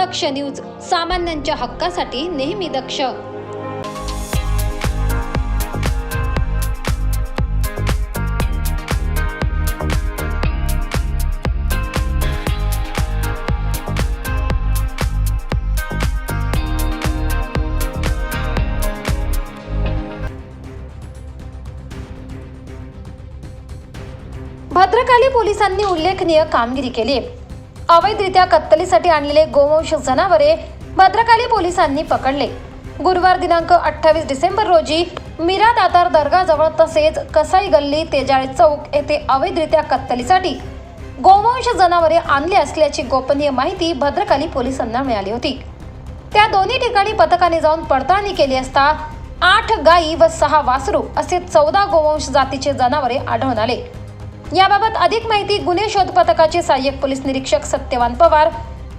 दक्ष news सामान्यांच्या हक्कासाठी नेहमी दक्ष. भद्रकाली पोलिसांनी उल्लेखनीय कामगिरी केली. अवैधरित्या कत्तलीसाठी आणलेले गोवंश जनावरे भद्रकाली पोलिसांनी पकडले. गुरुवार दिनांक अठ्ठावीस डिसेंबर रोजी मीरा दातार दर्गाजवळ तसेच कसाई गल्ली तेजाळे चौक येथे अवैधरित्या कत्तलीसाठी गोवंश जनावरे आणली असल्याची गोपनीय माहिती भद्रकाली पोलिसांना मिळाली होती. त्या दोन्ही ठिकाणी पथकाने जाऊन पडताळणी केली असता आठ गायी व सहा वासरू असे चौदा गोवंश जातीचे जनावरे आढळून आले. याबाबत अधिक माहिती गुन्हे शोध पथकाचे सहाय्यक पोलीस निरीक्षक सत्यवान पवार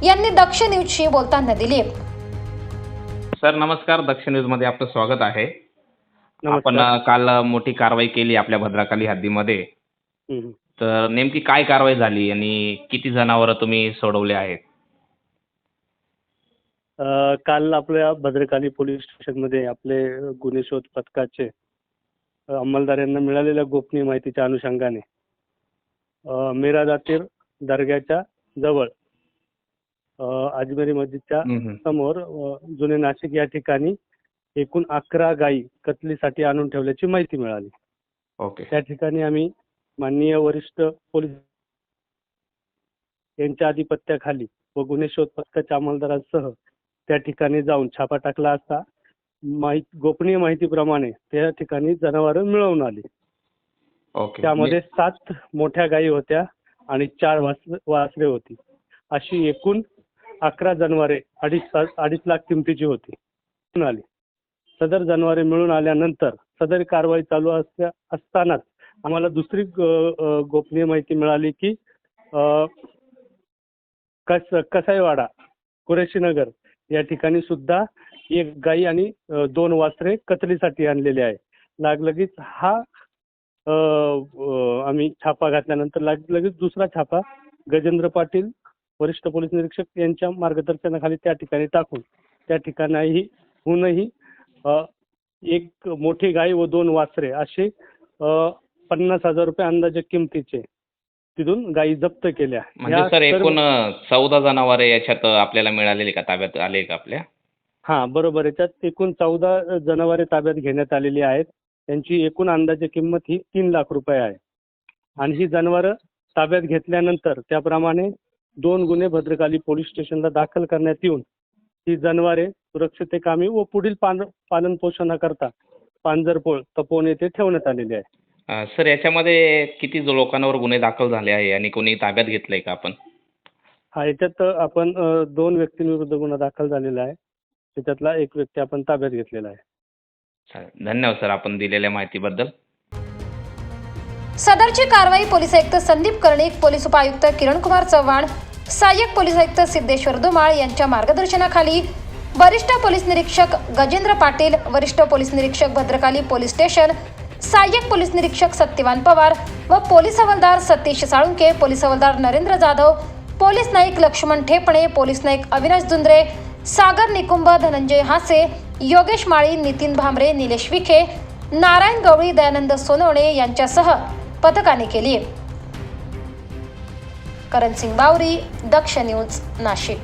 यांनी दक्ष न्यूजशी बोलताना दिली. सर नमस्कार. दक्ष न्यूजमध्ये आपलं स्वागत आहे. आपण काल मोठी कारवाई केली आपल्या भद्राकाली हद्दीमध्ये. तर नेमकी काय कारवाई झाली आणि किती जनावरं तुम्ही सोडवले आहेत? काल आपल्या भद्रकाली पोलीस स्टेशनमध्ये आपले गुन्हे शोध पथकाचे अ, अंमलदार यांना मिळालेल्या गोपनीय माहितीच्या अनुषंगाने अ, मीरा दातीर दर्ग्याच्या जवळ अजमेरी मस्जिदच्या. समोर जुने नाशिक या ठिकाणी एकूण अकरा गायी कतलीसाठी आणून ठेवल्याची माहिती मिळाली. ओके. त्या ठिकाणी आम्ही माननीय वरिष्ठ पोलीस यांच्या आधिपत्याखाली व गुन्हे शोध पथकाच्या अंमलदारांसह त्या ठिकाणी जाऊन छापा टाकला असता माहीत गोपनीय माहितीप्रमाणे त्या ठिकाणी जनावरं मिळवून आली. त्यामध्ये सात मोठ्या गायी होत्या आणि चार वास वासरे होती. अशी एकूण अकरा जनावरे अडीच लाख किमतीची होती. मिळून आली. सदर जनावरे मिळून आल्यानंतर सदर कारवाई चालू असतानाच आम्हाला दुसरी गोपनीय माहिती मिळाली की कस कसाईवाडा कुरेशी नगर या ठिकाणी सुद्धा एक गाई आणि दोन वासरे कतलीसाठी आणलेले आहे. लागलगीच हा आम्ही छापा घातल्यानंतर लाग- लगेच दुसरा छापा गजेंद्र पाटील वरिष्ठ पोलीस निरीक्षक यांच्या मार्गदर्शनाखाली त्या ठिकाणी टाकून त्या ठिकाणाही हूनही एक मोठी गाय व दोन वासरे असे पन्नास हजार रुपये अंदाजे किमतीचे तिथून गायी जप्त केल्या. म्हणजे सर एकूण चौदा जनावरे याच्यात आपल्याला मिळालेली का? ताब्यात आले का आपल्या? हा बरोबर याच्यात एकूण चौदा जनावरे ताब्यात घेण्यात आलेली आहेत. त्यांची एकूण अंदाजे किंमत ही तीन लाख रुपये आहे. आणि ही जनावरं ताब्यात घेतल्यानंतर त्याप्रमाणे दोन गुन्हे भद्रकाली पोलीस स्टेशनला दाखल करण्यात येऊन ही जनावरे सुरक्षितेकामी व पुढील पालन पोषणाकरता पांजरपोळ तपोवन येथे ठेवण्यात आलेली आहे. अ, सर याच्यामध्ये किती जो लोकांवर गुन्हे दाखल झाले आहे आणि कोणी ताब्यात घेतलंय का आपण? हा याच्यात आपण अ, दोन व्यक्तींविरुद्ध गुन्हा दाखल झालेला आहे. त्याच्यातला एक व्यक्ती आपण ताब्यात घेतलेला आहे. चालेल. धन्यवाद सर आपण दिलेल्या माहितीबद्दल. सदरची कारवाई पोलीस आयुक्त संदीप कर्णिक पोलीस उपायुक्त किरणकुमार चव्हाण सहाय्यक पोलीस आयुक्त सिद्धेश्वर धुमाळ यांच्या मार्गदर्शनाखाली वरिष्ठ पोलीस निरीक्षक गजेंद्र पाटील वरिष्ठ पोलीस निरीक्षक भद्रकाली पोलीस स्टेशन सहाय्यक पोलीस निरीक्षक सत्यवान पवार व पोलीस हवालदार सतीश साळुंके पोलीस हवालदार नरेंद्र जाधव पोलीस नाईक लक्ष्मण ठेपणे पोलीस नाईक अविनाश दुंद्रे सागर निकुंभ धनंजय हासे योगेश माळी नितीन भांबरे निलेश विखे नारायण गवळी दयानंद सोनवणे यांच्यासह पथकाने केली करण सिंग बावरी दक्ष न्यूज नाशिक.